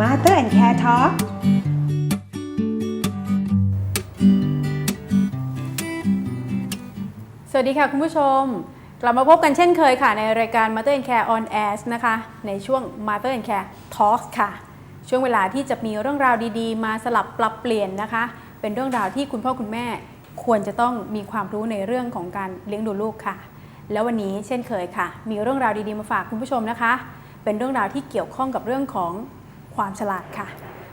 Mother and Care Talk สวัสดีค่ะคุณผู้ชม กลับมาพบกันเช่นเคยค่ะ ในรายการ Mother and Care on Air นะคะ ในช่วง Mother and Care Talks ค่ะ ช่วงเวลาที่จะมีเรื่องราวดีๆ มาสลับปรับเปลี่ยนนะคะ เป็นเรื่องราวที่คุณพ่อคุณแม่ควรจะต้องมีความรู้ในเรื่องของการเลี้ยงดูลูกค่ะ แล้ววันนี้เช่นเคยค่ะ มีเรื่องราวดีๆมาฝากคุณผู้ชมนะคะ เป็นเรื่องราวที่เกี่ยวข้องกับเรื่องของ ความฉลาดค่ะ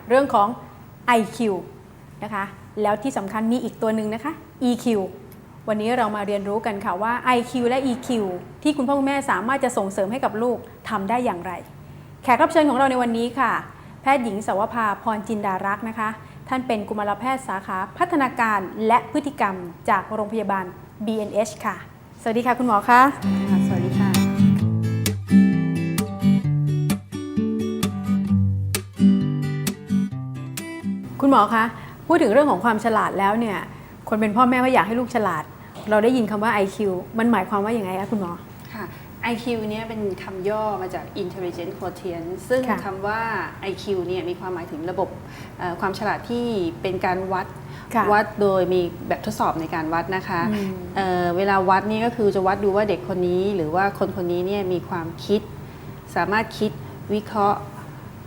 เรื่องของ IQ นะคะแล้วที่สำคัญมีอีกตัวหนึ่งนะคะ EQ วันนี้เรามาเรียนรู้กันค่ะว่า IQ และ EQ ที่คุณพ่อคุณแม่สามารถจะส่งเสริมให้กับลูกทำได้อย่างไร แขกรับเชิญของเราในวันนี้ค่ะ แพทย์หญิงสวภาพรจินดารักษ์นะคะ ท่านเป็นกุมารแพทย์สาขาพัฒนาการและพฤติกรรมจากโรงพยาบาล BNH ค่ะ สวัสดีค่ะคุณหมอคะ ค่ะคุณหมอคะพูดถึงเรื่องของความฉลาดแล้วเนี่ย คนเป็นพ่อแม่ว่าอยากให้ลูกฉลาด เราได้ยินคำว่า IQ มันหมายความว่าอย่างไงคะคุณหมอค่ะ IQ เนี่ยเป็นคำย่อมาจาก Intelligent Quotient ซึ่งค่ะคำว่า IQ เนี่ยมีความหมายถึงระบบเอ่อความฉลาดที่เป็นการวัดค่ะวัดโดยมีแบบทดสอบในการวัดนะคะอืมเอ่อเวลาวัดนี่ก็คือจะวัดดูว่าเด็กคนนี้ หรือว่าคนคนนี้เนี่ยมีความคิด สามารถคิดวิเคราะห์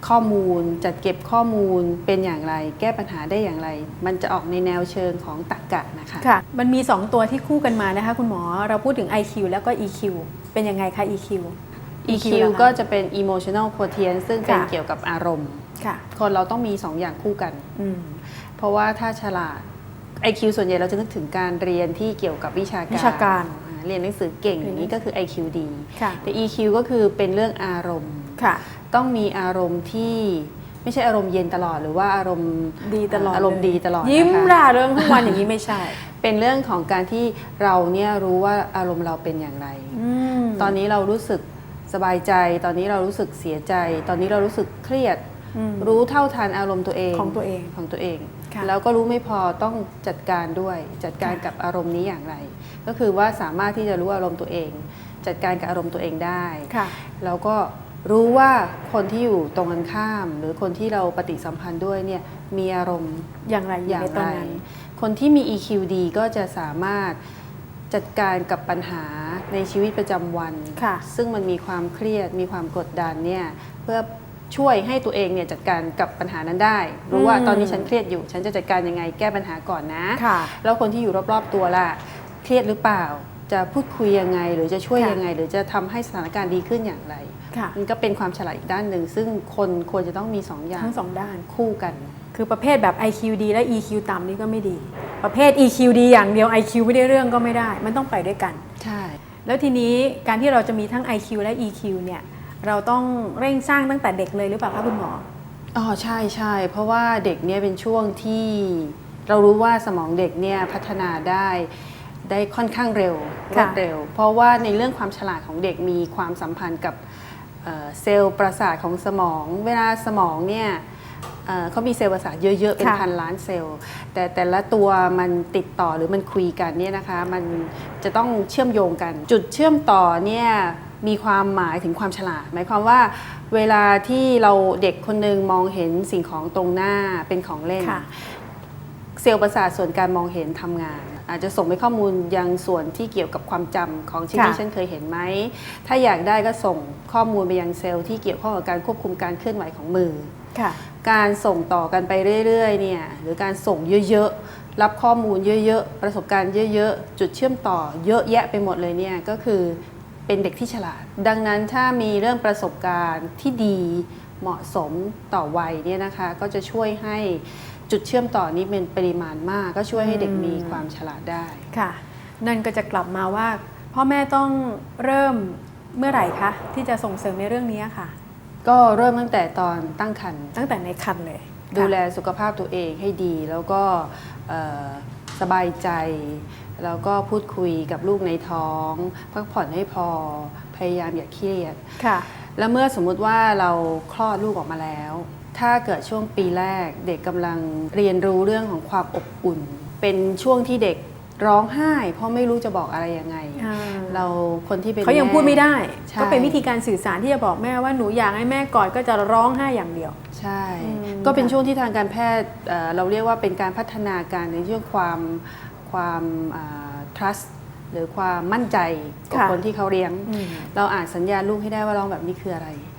ข้อมูล จัดเก็บข้อมูลเป็นอย่างไร แก้ปัญหาได้อย่างไร มันจะออกในแนวเชิงของตรรกะนะคะค่ะ มันมี 2 ตัวที่คู่กันมานะคะ คุณหมอเราพูดถึง IQ แล้วก็ EQ เป็นยังไงคะ EQ EQ ล่ะคะก็จะเป็น emotional quotient ซึ่งเป็นค่ะเกี่ยวกับอารมณ์ค่ะคนเราต้องมี 2 อย่างคู่กันอืมเพราะว่าถ้าฉลาด IQ ส่วนใหญ่เราจะนึกถึงการเรียนที่เกี่ยวกับวิชาการวิชาการอ่าเรียนหนังสือเก่งเรีอยนย่างนี้ก็คือ IQ ดีค่ะแต่ EQ ก็คือเป็นเรื่องอารมณ์ค่ะ ต้องมีอารมณ์ที่ไม่ใช่อารมณ์เย็นตลอดหรือว่าอารมณ์ดีตลอดอารมณ์เลดีตลอดยิ้มนะคะร่าเริงทุกวันอย่างนี้ไม่ใช่ เป็นเรื่องของการที่เราเนี่ยรู้ว่าอารมณ์เราเป็นอย่างไรอืมตอนนี้เรารู้สึกสบายใจ ตอนนี้เรารู้สึกเสียใจ ตอนนี้เรารู้สึกเครียดอืมรู้เท่าทันอารมณ์ตัวเองของตัวเองของตัวเองค่ะแล้วก็รู้ไม่พอต้องจัดการด้วยจัดการกับอารมณ์นี้อย่างไร ก็คือว่าสามารถที่จะรู้อารมณ์ตัวเอง จัดการกับอารมณ์ตัวเองได้ค่ะแล้วก็ รู้ว่าคนที่อยู่ตรงกันข้าม หรือคนที่เราปฏิสัมพันธ์ด้วยเนี่ยมีอารมณ์อย่างไรออย่างในตไรอนนั้นคนที่มี EQ ดีก็จะสามารถจัดการกับปัญหาในชีวิตประจำวันค่ะซึ่งมันมีความเครียดมีความกดดันเนี่ยเพื่อช่วยให้ตัวเองเนี่ยจัดการกับปัญหานั้นได้ รู้ว่าอืมตอนนี้ฉันเครียดอยู่ ฉันจะจัดการยังไงแก้ปัญหาก่อนนะค่ะแล้วคนที่อยู่รอบๆตัวล่ะเครียดหรือเปล่า จะพูดคุยยังไง หรือจะช่วยค่ะยังไง หรือจะทำให้สถานการณ์ดีขึ้นอย่างไรค่ะ มันก็เป็นความฉลาดอีกด้านหนึ่ง ซึ่งคนควรจะต้องมีสองอย่างทั้งสองด้านคู่กัน คือประเภทแบบ IQ ดีและ EQ ต่ำนี่ก็ไม่ดี ประเภท EQ ดีอย่างเดียว IQ ไม่ได้เรื่องก็ไม่ได้ มันต้องไปด้วยกัน ใช่ แล้วทีนี้การที่เราจะมีทั้ง IQ และ EQ เนี่ยเราต้องเร่งสร้างตั้งแต่เด็กเลยหรือเปล่าคะคุณหมออ๋อใช่ใช่เพราะว่าเด็กเนี่ยเป็นช่วงที่เรารู้ว่าสมองเด็กเนี่ยพัฒนาได้ได้ค่อนข้างเร็วรค่ะวดเร็ว เพราะว่าในเรื่องความฉลาดของเด็กมีความสัมพันธ์กับ เอ่อเซลล์ประสาทของสมอง เวลาสมองเนี่ยเอ่อเขามีเซลล์ประสาทเยอะๆ เป็นค่ะพันล้านเซลล์ แต่แต่ละตัวมันติดต่อหรือมันคุยกันเนี่ยนะคะ มันจะต้องเชื่อมโยงกัน จุดเชื่อมต่อเนี่ยมีความหมายถึงความฉลาด หมายความว่าเวลาที่เราเด็กคนหนึ่งมองเห็นสิ่งของตรงหน้าเป็นของเล่นค่ะเซลล์ประสาทส่วนการมองเห็นทำงาน อาจจะส่งไปข้อมูลยังส่วนที่เกี่ยวกับความจำของชิ้นค่ะที่ฉันเคยเห็นไหม ถ้าอยากได้ก็ส่งข้อมูลไปยังเซลล์ที่เกี่ยวข้องกับการควบคุมการเคลื่อนไหวของมือค่ะการส่งต่อกันไปเรื่อยๆเนี่ยหรือการส่งเยอะๆ รับข้อมูลเยอะๆ ประสบการณ์เยอะๆ จุดเชื่อมต่อเยอะแยะไปหมดเลยเนี่ยก็คือเป็นเด็กที่ฉลาด ดังนั้นถ้ามีเรื่องประสบการณ์ที่ดีเหมาะสมต่อวัยเนี่ยนะคะก็จะช่วยให้ จุดเชื่อมต่อนี้เป็นปริมาณมากก็ช่วยให้เด็กมีความฉลาดได้ ค่ะ นั่นก็จะกลับมาว่า พ่อแม่ต้องเริ่มเมื่อไหร่คะที่จะส่งเสริมในเรื่องนี้ค่ะ ก็เริ่มตั้งแต่ตอนตั้งครรภ์ตั้งแต่ในคันเลยค่ะดูแลสุขภาพตัวเองให้ดีแล้วก็เอ่อสบายใจ แล้วก็พูดคุยกับลูกในท้องพักผ่อนให้พอพยายามอย่าเครียดค่ะ แล้วเมื่อสมมุติว่าเราคลอดลูกออกมาแล้ว ถ้าเกิดช่วงปีแรกเด็กกำลังเรียนรู้เรื่องของความอบอุ่น เป็นช่วงที่เด็กร้องไห้ เพราะไม่รู้จะบอกอะไรยังไงอ่าเราคนที่เป็นเขายังแพูดไม่ได้ใช่ก็เป็นวิธีการสื่อสารที่จะบอกแม่ว่าหนูอยากให้แม่กอดก็จะร้องไห้อย่างเดียว ใช่อืมก็เป็นค่ะช่วงที่ทางการแพทย์เอ่อเราเรียกว่าเป็นการพัฒนาการในเรื่องความความอ่า trust หรือความมั่นใจกับค่ะคนที่เขาเลี้ยงอืมเราอ่านสัญญาณลูกให้ได้ว่าร้องแบบนี้คืออะไรค่ะ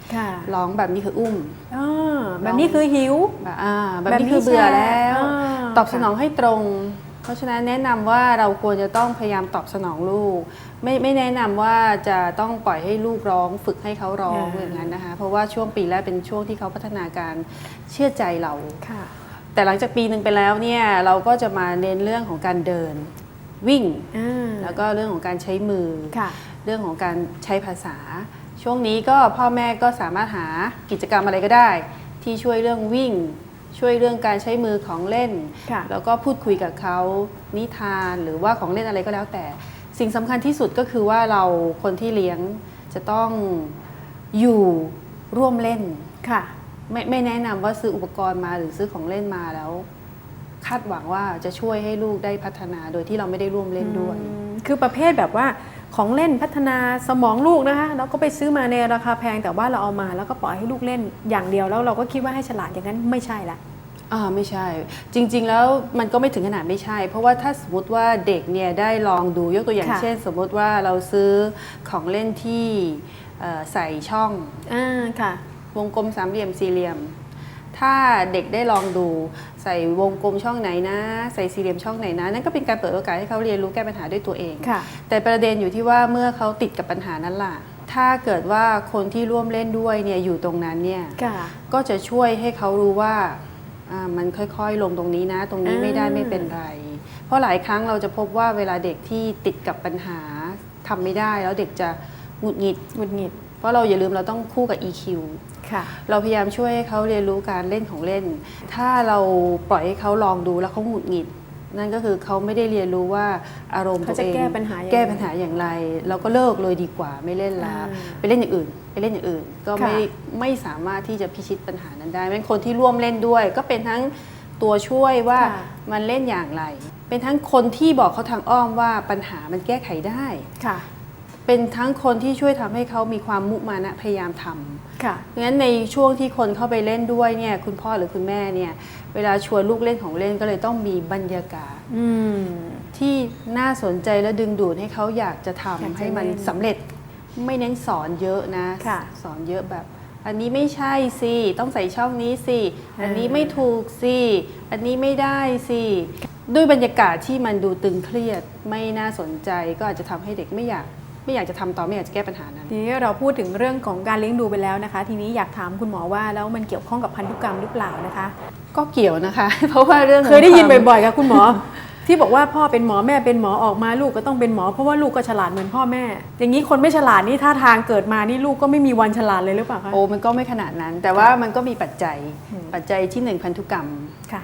ร้องแบบนี้คืออุ้มอ่าแบบนี้คือหิวแบบอ่าแบบแบบนี้คือเบื่อแล้วอ่าตอบสนองให้ตรง เพราะฉะนั้นแนะนำว่าเราควรจะต้องพยายามตอบสนองลูก ไม่ไม่แนะนำว่าจะต้องปล่อยให้ลูกร้อง ฝึกให้เขาร้องอ่าอย่างนั้นนะคะ เพราะว่าช่วงปีแรกเป็นช่วงที่เขาพัฒนาการเชื่อใจเราค่ะแต่หลังจากปีหนึ่งไปแล้วเนี่ยเราก็จะมาเน้นเรื่องของการเดินวิ่งอ่าแล้วก็เรื่องของการใช้มือค่ะเรื่องของการใช้ภาษา ช่วงนี้ก็พ่อแม่ก็สามารถหากิจกรรมอะไรก็ได้ ที่ช่วยเรื่องวิ่ง ช่วยเรื่องการใช้มือของเล่น ค่ะ แล้วก็พูดคุยกับเขานิทานหรือว่าของเล่นอะไรก็แล้วแต่ สิ่งสำคัญที่สุดก็คือว่าเราคนที่เลี้ยงจะต้องอยู่ร่วมเล่น ค่ะ ไม่ไม่แนะนำว่าซื้ออุปกรณ์มาหรือซื้อของเล่นมาแล้ว คาดหวังว่าจะช่วยให้ลูกได้พัฒนาโดยที่เราไม่ได้ร่วมเล่นด้วยอืมคือประเภทแบบว่า ของเล่นพัฒนาสมองลูกนะคะแล้วก็ไปซื้อมาในราคาแพงแต่ว่าเราเอามาแล้วก็ปล่อยให้ลูกเล่นอย่างเดียวแล้วเราก็คิดว่าให้ฉลาดอย่างนั้นไม่ใช่ละอ่าไม่ใช่ จริง ๆ แล้วมันก็ไม่ถึงขนาดไม่ใช่ เพราะว่าถ้าสมมติว่าเด็กเนี่ยได้ลองดูยกตัวอย่างค่ะเช่น สมมติว่าเราซื้อของเล่นที่เอ่อใส่ช่องอ่าค่ะ วงกลมสามเหลี่ยมสี่เหลี่ยม ถ้าเด็กได้ลองดูใส่วงกลมช่องไหนนะ ใส่สี่เหลี่ยมช่องไหนนะ นั่นก็เป็นการเปิดโอกาสให้เขาเรียนรู้แก้ปัญหาด้วยตัวเองค่ะแต่ประเด็นอยู่ที่ว่าเมื่อเขาติดกับปัญหานั้นล่ะ ถ้าเกิดว่าคนที่ร่วมเล่นด้วยเนี่ยอยู่ตรงนั้นเนี่ยค่ะก็จะช่วยให้เขารู้ว่าอ่ามันค่อยๆ ลงตรงนี้นะ ตรงนี้ไม่ได้อ่าไม่เป็นไร เพราะหลายครั้งเราจะพบว่าเวลาเด็กที่ติดกับปัญหาทำไม่ได้ แล้วเด็กจะหงุดหงิดหงุดหงิดเพ ราะเราอย่าลืมเราต้องคู่กับ EQ ค่ะเราพยายามช่วยให้เขาเรียนรู้การเล่นของเล่น ถ้าเราปล่อยให้เขาลองดูแล้วเขาหงุดหงิด นั่นก็คือเขาไม่ได้เรียนรู้ว่าอารมณ์ตัวเขาจะเองแก้ปัญหายังไงแก้ปัญหาอย่างไร เราก็เลิกเลยดีกว่าไม่เล่นละอ่าไปเล่นอย่างอื่น ไปเล่นอย่างอื่น ก็ไม่ค่ะไม่สามารถที่จะพิชิตปัญหานั้นได้เป็นคนที่ร่วมเล่นด้วย ก็เป็นทั้งตัวช่วยว่าค่ะมันเล่นอย่างไร เป็นทั้งคนที่บอกเขาทางอ้อมว่าปัญหามันแก้ไขได้ค่ะ เป็นทั้งคนที่ช่วยทำให้เขามีความมุมานะพยายามทำค่ะงั้นในช่วงที่คนเข้าไปเล่นด้วยเนี่ยคุณพ่อหรือคุณแม่เนี่ยเวลาชวนลูกเล่นของเล่นก็เลยต้องมีบรรยากาศอืมที่น่าสนใจและดึงดูดให้เขาอยากจะทำอยากจะให้มันเล่นสำเร็จไม่เน้นสอนเยอะนะค่ะสอนเยอะแบบ อันนี้ไม่ใช่สิต้องใส่ช่องนี้สิอ่าอันนี้ไม่ถูกสิอันนี้ไม่ได้สิด้วยบรรยากาศที่มันดูตึงเครียดไม่น่าสนใจก็อาจจะทำให้เด็กไม่อยาก ไม่อยากจะทำต่อไม่อยากจะแก้ปัญหานั้นทีนี้เราพูดถึงเรื่องของการเลี้ยงดูไปแล้วนะคะ ทีนี้อยากถามคุณหมอว่าแล้วมันเกี่ยวข้องกับพันธุกรรมหรือเปล่านะคะ ก็เกี่ยวนะคะ เพราะว่าเรื่องของเคยได้ยินความบ่อยๆค่ะคุณหมอ ที่บอกว่าพ่อเป็นหมอแม่เป็นหมอออกมาลูกก็ต้องเป็นหมอเพราะว่าลูกก็ฉลาดเหมือนพ่อแม่ อย่างนี้คนไม่ฉลาดนี่ท่าทางเกิดมานี่ลูกก็ไม่มีวันฉลาดเลยหรือเปล่าคะโอ้มันก็ไม่ขนาดนั้น แต่ว่ามันก็มีปัจจัยอืมปัจจัยที่หนึ่งพันธุกรรมค่ะ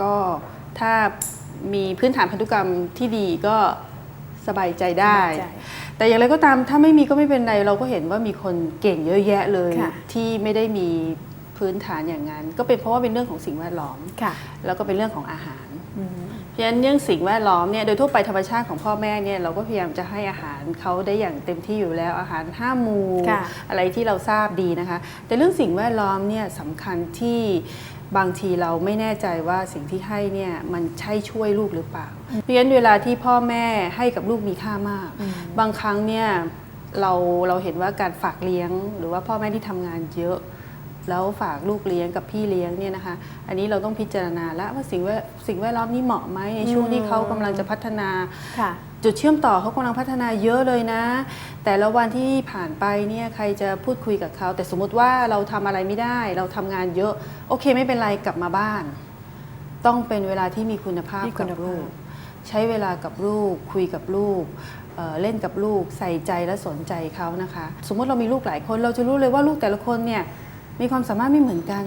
ก็ถ้ามีพื้นฐานพันธุกรรมที่ดีก็สบายใจได้สบายใจ แต่อย่างไรก็ตามถ้าไม่มีก็ไม่เป็นไรเราก็เห็นว่ามีคนเก่งเยอะแยะเลย ค่ะที่ไม่ได้มีพื้นฐานอย่างนั้น ก็เป็นเพราะว่าเป็นเรื่องของสิ่งแวดล้อม ค่ะ แล้วก็เป็นเรื่องของอาหาร อืม เพราะฉะนั้นเรื่องสิ่งแวดล้อมเนี่ยโดยทั่วไปธรรมชาติของพ่อแม่เนี่ยเราก็พยายามจะให้อาหารเขาได้อย่างเต็มที่อยู่แล้วอาหารห้าหมู่ค่ะอะไรที่เราทราบดีนะคะ แต่เรื่องสิ่งแวดล้อมเนี่ยสำคัญที่ บางทีเราไม่แน่ใจว่าสิ่งที่ให้เนี่ยมันใช่ช่วยลูกหรือเปล่า เพราะฉะนั้นเวลาที่พ่อแม่ให้กับลูกมีค่ามากอืมบางครั้งเนี่ยเราเราเห็นว่าการฝากเลี้ยง หรือว่าพ่อแม่ที่ทำงานเยอะ แล้วฝากลูกเลี้ยงกับพี่เลี้ยงเนี่ยนะคะ อันนี้เราต้องพิจารณาแล้วว่าสิ่งแวดสิ่งแวดล้อมนี้เหมาะไหมในช่วงที่เขากำลังจะพัฒนาค่ะจุดเชื่อมต่อเขากำลังพัฒนาเยอะเลยนะ แต่ละวันที่ผ่านไปเนี่ยใครจะพูดคุยกับเขา แต่สมมติว่าเราทำอะไรไม่ได้ เราทำงานเยอะโอเคไม่เป็นไรกลับมาบ้าน ต้องเป็นเวลาที่มีคุณภาพมีคุกับณภาพลูกใช้เวลากับลูก คุยกับลูกเอ่อเล่นกับลูก ใส่ใจและสนใจเขานะคะ สมมติเรามีลูกหลายคนเราจะรู้เลยว่าลูกแต่ละคนเนี่ย มีความสามารถไม่เหมือนกัน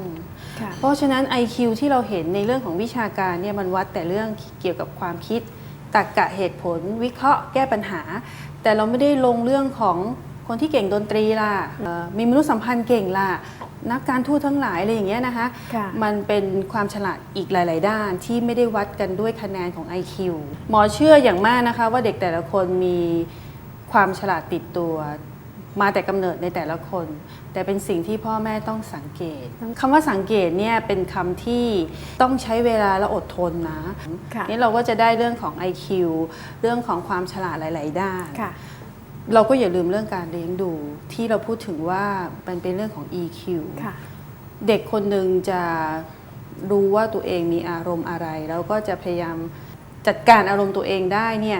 ค่ะ เพราะฉะนั้น IQ ที่เราเห็นในเรื่องของวิชาการเนี่ยมันวัดแต่เรื่องเกี่ยวกับความคิดตรรกะเหตุผล วิเคราะห์แก้ปัญหา แต่เราไม่ได้ลงเรื่องของคนที่เก่งดนตรีล่ะเอ่อมีมนุษยสัมพันธ์เก่งล่ะนักการทูตทั้งหลายอะไรอย่างเงี้ยนะคะ ค่ะ มันเป็นความฉลาดอีกหลาย ๆ ด้านที่ไม่ได้วัดกันด้วยคะแนนของ IQ หมอเชื่ออย่างมากนะคะว่าเด็กแต่ละคนมีความฉลาดติดตัว มาแต่กำเนิดในแต่ละคน แต่เป็นสิ่งที่พ่อแม่ต้องสังเกตคำว่าสังเกตเนี่ยเป็นคำที่ต้องใช้เวลาและอดทนนะค่ะนี่เราก็จะได้เรื่องของ IQ เรื่องของความฉลาดหลาย ๆ ด้านค่ะเราก็อย่าลืมเรื่องการเลี้ยงดู ที่เราพูดถึงว่ามันเป็นเรื่องของ EQ ค่ะเด็กคนหนึ่งจะรู้ว่าตัวเองมีอารมณ์อะไร แล้วก็จะพยายามจัดการอารมณ์ตัวเองได้เนี่ย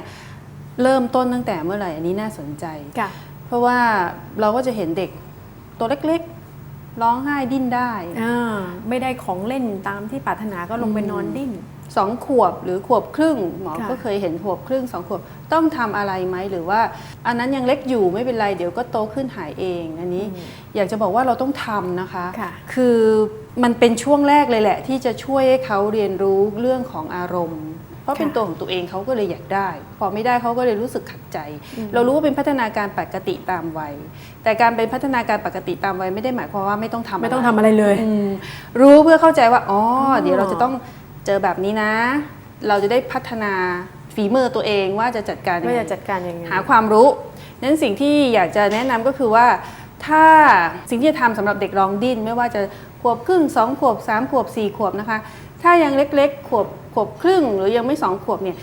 เริ่มต้นตั้งแต่เมื่อไหร่อันนี้น่าสนใจค่ะ เพราะว่าเราก็จะเห็นเด็กตัวเล็กๆ ร้องไห้ดิ้นได้อ่าไม่ได้ของเล่นตามที่ปรารถนาก็ลงไปนอนดิ้นสองขวบหรือขวบครึ่ง หมอค่ะก็เคยเห็นขวบครึ่งสองขวบต้องทำอะไรไหมหรือว่า อันนั้นยังเล็กอยู่ไม่เป็นไรเดี๋ยวก็โตขึ้นหายเองอันนี้ อยากจะบอกว่าเราต้องทำนะคะค่ะคือมันเป็นช่วงแรกเลยแหละ ที่จะช่วยให้เขาเรียนรู้เรื่องของอารมณ์ เพราะเป็นค่ะตัวของตัวเองเขาก็เลยอยากได้ พอไม่ได้เขาก็เลยรู้สึกขัดใจอืมเรารู้ว่าเป็นพัฒนาการปกติตามวัย แต่การเป็นพัฒนาการปกติตามวัยไม่ได้หมายความว่าไม่ต้องทำไม่ต้องะรทำอะไรเลยอืมรู้เพื่อเข้าใจว่าอ๋อออเดี๋ยวเราจะต้องเจอแบบนี้นะ เราจะได้พัฒนาฝีมือตัวเองว่าจะจัดการยังว่าไงจะจัดการยังไงหาความรู้นั้นสิ่งที่อยากจะแนะนำก็คือว่าถ้าสิ่งที่จะทำสำหรับเด็กร้องดิ้นไม่ว่าจะขวบครึ่งสองขวบสามขวบสี่ขวบนะคะ ถ้ายังเล็กๆ ขวบขวบครึ่ง หรือยังไม่สองขวบเนี่ย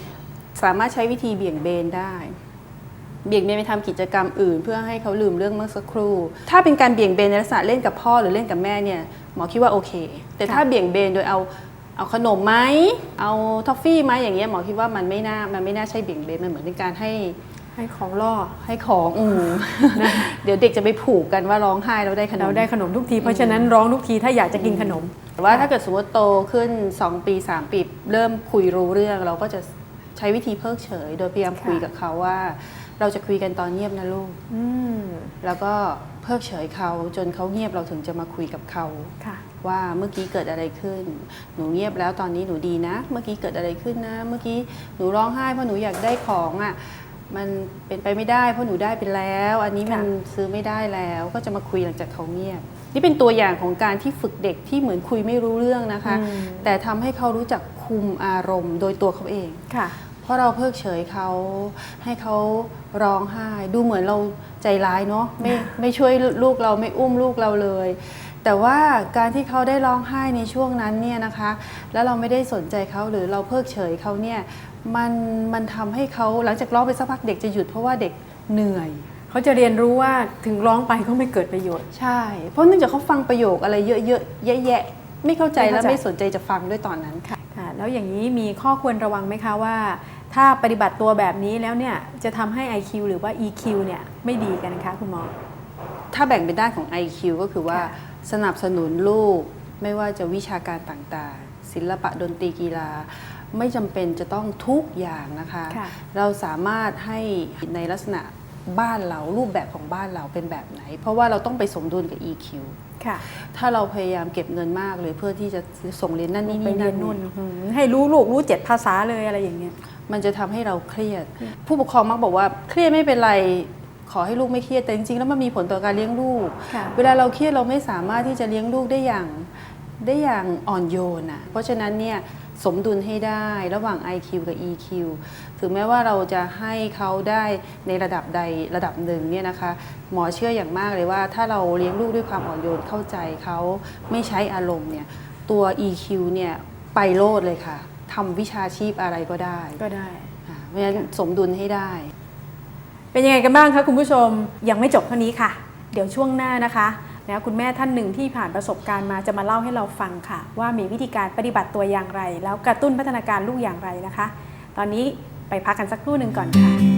สามารถใช้วิธีเบี่ยงเบนได้เบี่ยงเบนไปทำกิจกรรมอื่น เพื่อให้เขาลืมเรื่องเมื่อสักครู่ ถ้าเป็นการเบี่ยงเบนในลักษณะเล่นกับพ่อหรือเล่นกับแม่เนี่ยหมอคิดว่าโอเค แต่ถ้าค่ะเบี่ยงเบนโดยเอาเอาขนมไหมเอาทอฟฟี่ไหมอย่างเงี้ยหมอคิดว่ามันไม่น่ามันไม่น่าใช่เบี่ยงเบนมันเหมือนเป็นการให้ให้ของล่อให้ของอืมเดี๋ยวเด็กจะไปผูกกันว่าร้องไห้แล้วได้ขนเรามได้ขนมทุกทีเพราะฉะนั้นร้องทุกทีถ้าอยากจะกินขนมแต่ ว่าถ้าเกิดสมมติโตขึ้น 2 ปี 3 ปี เริ่มคุยรู้เรื่อง เราก็จะใช้วิธีเพิกเฉย โดยพยายามค่ะคุยกับเขาว่า เราจะคุยกันตอนเงียบนะลูกอืมแล้วก็เพิกเฉยเขาจนเขาเงียบเราถึงจะมาคุยกับเขาค่ะว่าเมื่อกี้เกิดอะไรขึ้น หนูเงียบแล้วตอนนี้หนูดีนะ เมื่อกี้เกิดอะไรขึ้นนะ เมื่อกี้หนูร้องไห้เพราะหนูอยากได้ของอะมันเป็นไปไม่ได้เพราะหนูได้ไปแล้ว อันนี้มันค่ะซื้อไม่ได้แล้วก็จะมาคุยหลังจากเขาเงียบ นี่เป็นตัวอย่างของการที่ฝึกเด็กที่เหมือนคุยไม่รู้เรื่องนะคะอืมแต่ทำให้เขารู้จักคุมอารมณ์โดยตัวเขาเองค่ะ เพราะเราเพิกเฉยเขาให้เขาร้องไห้ ดูเหมือนเราใจร้ายเนาะไม่ไม่ช่วยลูกเราไม่อุ้มลูกเราเลย แต่ว่าการที่เขาได้ร้องไห้ในช่วงนั้นเนี่ยนะคะ แล้วเราไม่ได้สนใจเขาหรือเราเพิกเฉยเขาเนี่ยมันมันทำให้เขาหลังจากร้องไปสักพักเด็กจะหยุดเพราะว่าเด็กเหนื่อย เขาจะเรียนรู้ว่าถึงร้องไปก็ไม่เกิดประโยชน์ ใช่ เพราะเนื่องจากเขาฟังประโยคอะไรเยอะๆแยะๆไม่เข้าใจไม่และเข้าใจไม่สนใจจะฟังด้วยตอนนั้นค่ะ แล้วอย่างนี้มีข้อควรระวังไหมคะว่า ถ้าปฏิบัติตัวแบบนี้แล้วเนี่ยจะทำให้ IQ หรือว่า EQ เนี่ยไม่ดีกันนะคะคุณหมอ ถ้าแบ่งเป็นด้านของ IQ ก็คือว่าค่ะสนับสนุนลูก ไม่ว่าจะวิชาการต่างๆ ศิลปะดนตรีกีฬาไม่จำเป็นจะต้องทุกอย่างนะคะค่ะเราสามารถให้ในลักษณะ บ้านเรารูปแบบของบ้านเราเป็นแบบไหน เพราะว่าเราต้องไปสมดุลกับ EQ ค่ะ ถ้าเราพยายามเก็บเงินมากเลยเพื่อที่จะส่งเรียนนั่นนี่ไปนี่เรีนั่ยนนนู่นอืมให้รู้ลูกรู้เจ็ดภาษาเลยอะไรอย่างเงี้ย มันจะทำให้เราเครียด ผู้ปกครองมักบอกว่าเครียดไม่เป็นไร ขอให้ลูกไม่เครียดแต่จริงๆแล้วมันมีผลต่อการเลี้ยงลูก ค่ะ เวลาเราเครียดเราไม่สามารถที่จะเลี้ยงลูกได้อย่างได้อย่างอ่อนโยนอะเพราะฉะนั้นเนี่ย สมดุลให้ได้ระหว่าง IQ กับ EQ ถึงแม้ว่าเราจะให้เขาได้ในระดับใดระดับหนึ่งเนี่ยนะคะ หมอเชื่ออย่างมากเลยว่า ถ้าเราเลี้ยงลูกด้วยความอ่อนโยนเข้าใจเขาไม่ใช้อารมณ์เนี่ยตัว EQ เนี่ยไปโลดเลยค่ะทำวิชาชีพอะไรก็ได้ก็ได้อ่าเพราะฉะนั้นสมดุลให้ได้ เป็นยังไงกันบ้างคะคุณผู้ชมยังไม่จบเท่านี้ค่ะ เดี๋ยวช่วงหน้านะคะ นะคุณแม่ท่านหนึ่งที่ผ่านประสบการณ์มาจะมาเล่าให้เราฟังค่ะ ว่ามีวิธีการปฏิบัติตัวอย่างไร แล้วกระตุ้นพัฒนาการลูกอย่างไรนะคะ ตอนนี้ไปพักกันสักครู่หนึ่งก่อนค่ะ